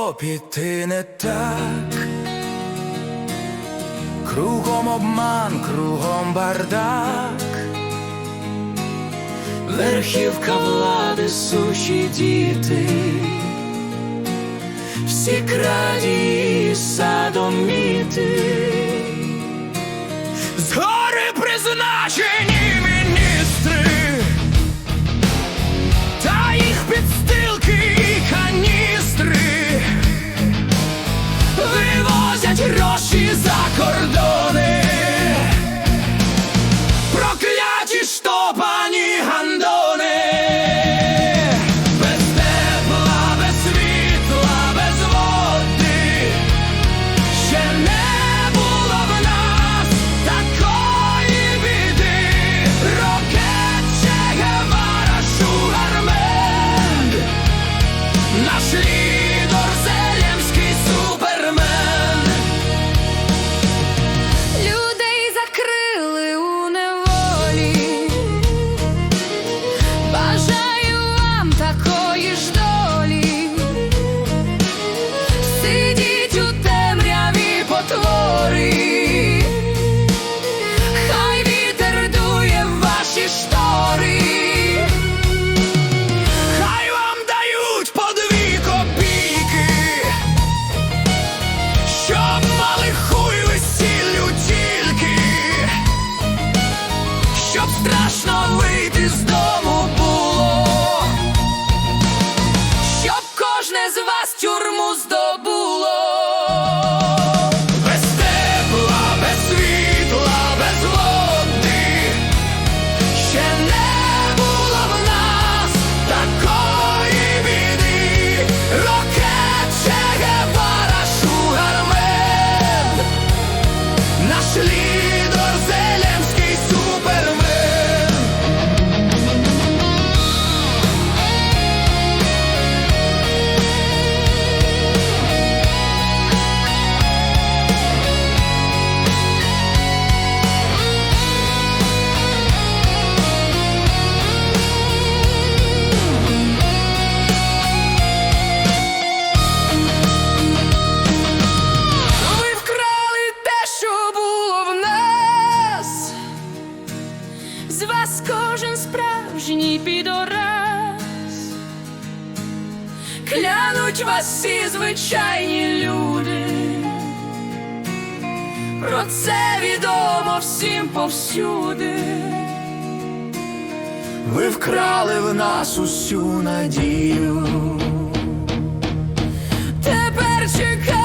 Могло піти не так? Кругом обман, кругом бардак, верхівка влади, суші діти, всі крадії садоміти, вивозять гроші за кордони. Прокляті штопані гандони. Без тепла, без світла, без води. Ще не нас кожен справжній підораз, клянуть вас всі звичайні люди, про це відомо всім повсюди. Ви вкрали в нас усю надію. Тепер чекай.